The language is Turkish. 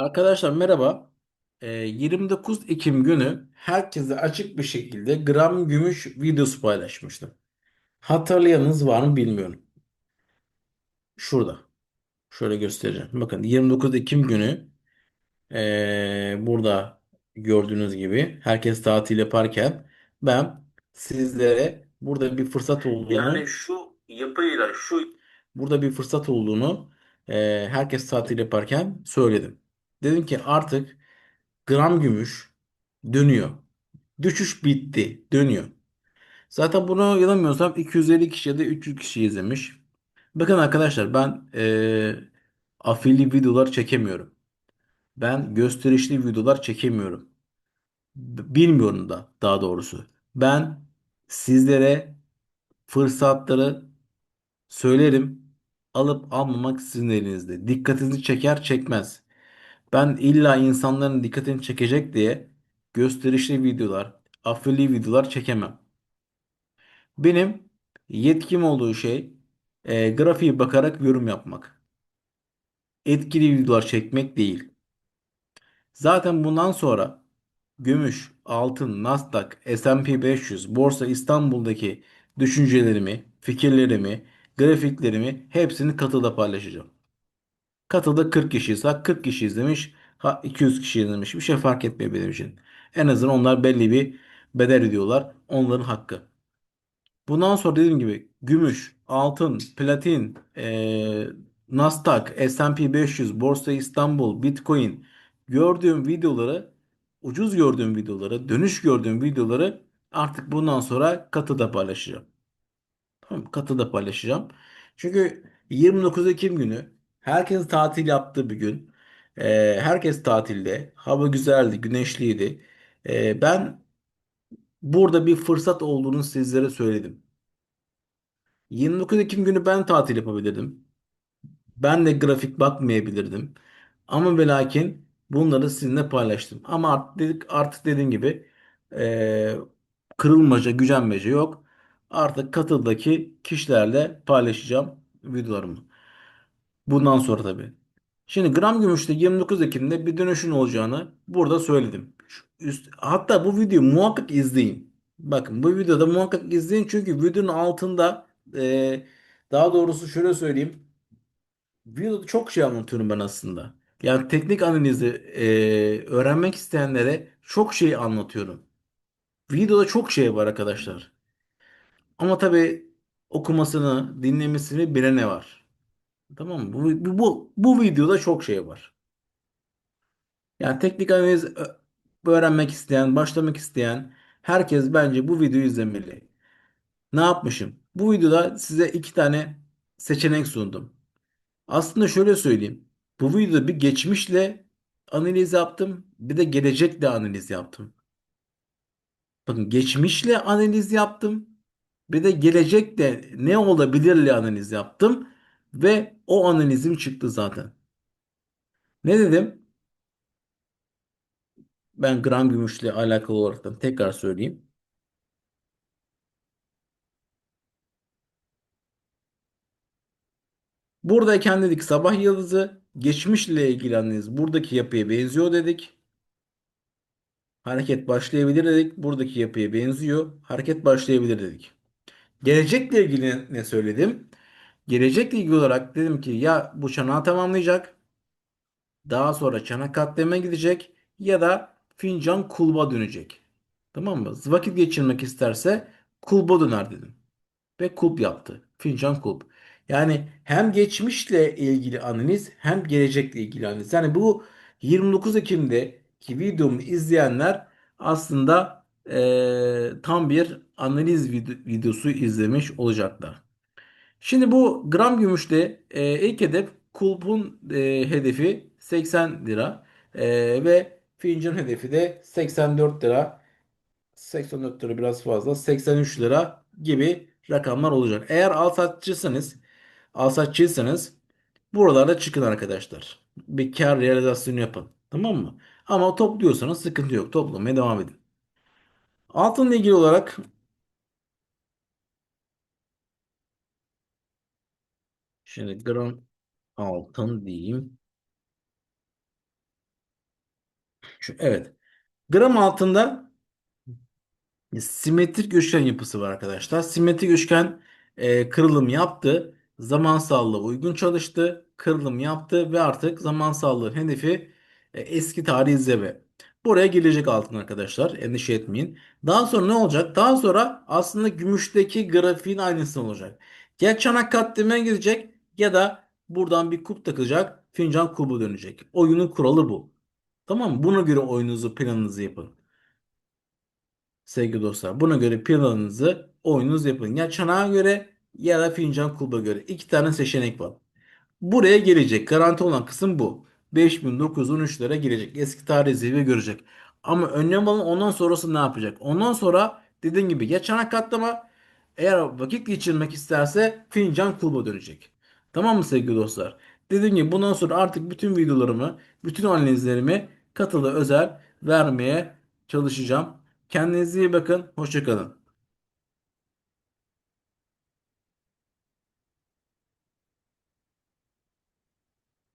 Arkadaşlar merhaba. Ee, 29 Ekim günü herkese açık bir şekilde gram gümüş videosu paylaşmıştım. Hatırlayanınız var mı bilmiyorum. Şurada. Şöyle göstereceğim. Bakın 29 Ekim günü ee, burada gördüğünüz gibi herkes tatil yaparken ben sizlere burada bir fırsat olduğunu yani şu yapıyla şu burada bir fırsat olduğunu ee, herkes tatil yaparken söyledim. Dedim ki artık Gram gümüş dönüyor. Düşüş bitti. Dönüyor. Zaten bunu yanılmıyorsam 250 kişi ya da 300 kişi izlemiş. Bakın arkadaşlar ben eee afilli videolar çekemiyorum. Ben gösterişli videolar çekemiyorum. Bilmiyorum da daha doğrusu. Ben sizlere fırsatları söylerim. Alıp almamak sizin elinizde. Dikkatinizi çeker çekmez. Ben illa insanların dikkatini çekecek diye gösterişli videolar, afilli videolar çekemem. Benim yetkim olduğu şey e, grafiğe bakarak yorum yapmak. Etkili videolar çekmek değil. Zaten bundan sonra gümüş, altın, Nasdaq, S&P 500, Borsa İstanbul'daki düşüncelerimi, fikirlerimi, grafiklerimi hepsini katıda paylaşacağım. Katılda 40 kişiyse 40 kişi izlemiş. Ha 200 kişi izlemiş. Bir şey fark etmiyor benim için. En azından onlar belli bir bedel ödüyorlar. Onların hakkı. Bundan sonra dediğim gibi gümüş, altın, platin, eee Nasdaq, S&P 500, Borsa İstanbul, Bitcoin gördüğüm videoları, ucuz gördüğüm videoları, dönüş gördüğüm videoları artık bundan sonra katıda paylaşacağım. Tamam, Katıda paylaşacağım. Çünkü 29 Ekim günü herkes tatil yaptığı bir gün. Ee, herkes tatilde. Hava güzeldi, güneşliydi. Ee, ben burada bir fırsat olduğunu sizlere söyledim. 29 Ekim günü ben tatil yapabilirdim. Ben de grafik bakmayabilirdim. Ama ve lakin bunları sizinle paylaştım. Ama artık, artık dediğim gibi ee, kırılmaca, gücenmece yok. Artık katıldaki kişilerle paylaşacağım videolarımı. Bundan sonra tabii. Şimdi gram gümüşte 29 Ekim'de bir dönüşün olacağını burada söyledim. Şu Üst, hatta bu videoyu muhakkak izleyin. Bakın bu videoda muhakkak izleyin çünkü videonun altında e, daha doğrusu şöyle söyleyeyim. Videoda çok şey anlatıyorum ben aslında. Yani teknik analizi e, öğrenmek isteyenlere çok şey anlatıyorum. Videoda çok şey var arkadaşlar. Ama tabii okumasını, dinlemesini bilene var. Tamam mı? Bu, bu, bu, bu videoda çok şey var. Yani teknik analiz ö- öğrenmek isteyen, başlamak isteyen herkes bence bu videoyu izlemeli. Ne yapmışım? Bu videoda size iki tane seçenek sundum. Aslında şöyle söyleyeyim. Bu videoda bir geçmişle analiz yaptım, bir de gelecekle analiz yaptım. Bakın geçmişle analiz yaptım, bir de gelecekte ne olabilirle analiz yaptım ve o analizim çıktı zaten. Ne dedim? Ben gram gümüşle alakalı olarak tekrar söyleyeyim. Buradayken dedik sabah yıldızı geçmişle ilgili analiz buradaki yapıya benziyor dedik. Hareket başlayabilir dedik. Buradaki yapıya benziyor. Hareket başlayabilir dedik. Gelecekle ilgili ne söyledim? Gelecekle ilgili olarak dedim ki ya bu çanağı tamamlayacak. Daha sonra çanak katlamaya gidecek. Ya da fincan kulba dönecek. Tamam mı? Vakit geçirmek isterse kulba döner dedim. ve kulp yaptı. Fincan kulp. Yani hem geçmişle ilgili analiz hem gelecekle ilgili analiz. Yani bu 29 Ekim'deki videomu izleyenler aslında eee, tam bir analiz vid- videosu izlemiş olacaklar. Şimdi bu gram gümüşte eee, ilk hedef kulpun eee, hedefi 80 lira Eee, ve fincan hedefi de 84 lira. 84 lira biraz fazla. 83 lira gibi rakamlar olacak. Eğer alsatçısınız, alsatçıysanız buralarda çıkın arkadaşlar. Bir kar realizasyonu yapın. Tamam mı? Ama topluyorsanız sıkıntı yok. Toplamaya devam edin. Altınla ilgili olarak şimdi gram altın diyeyim. Şu, evet. Gram altında Simetrik üçgen yapısı var arkadaşlar. Simetrik üçgen e, kırılım yaptı. Zaman sağlığı uygun çalıştı. Kırılım yaptı ve artık zaman sağlığı hedefi e, eski tarihi zirve. Buraya gelecek altın arkadaşlar. Endişe etmeyin. Daha sonra ne olacak? Daha sonra aslında gümüşteki grafiğin aynısı olacak. Ya çanak katlamaya gidecek ya da buradan bir kup takacak. Fincan kubu dönecek. Oyunun kuralı bu. Tamam mı? Buna göre oyununuzu planınızı yapın. Sevgili dostlar buna göre planınızı oyununuzu yapın. Ya çanağa göre ya da fincan kulba göre. iki tane seçenek var. Buraya gelecek. Garanti olan kısım bu. 5913 lira gelecek. Eski tarih zirve görecek. Ama önlem alın ondan sonrası ne yapacak? Ondan sonra dediğim gibi ya çanak katlama eğer vakit geçirmek isterse fincan kulba dönecek. Tamam mı sevgili dostlar? Dediğim gibi bundan sonra artık bütün videolarımı, bütün analizlerimi katılı özel vermeye çalışacağım. Kendinize iyi bakın. Hoşça kalın.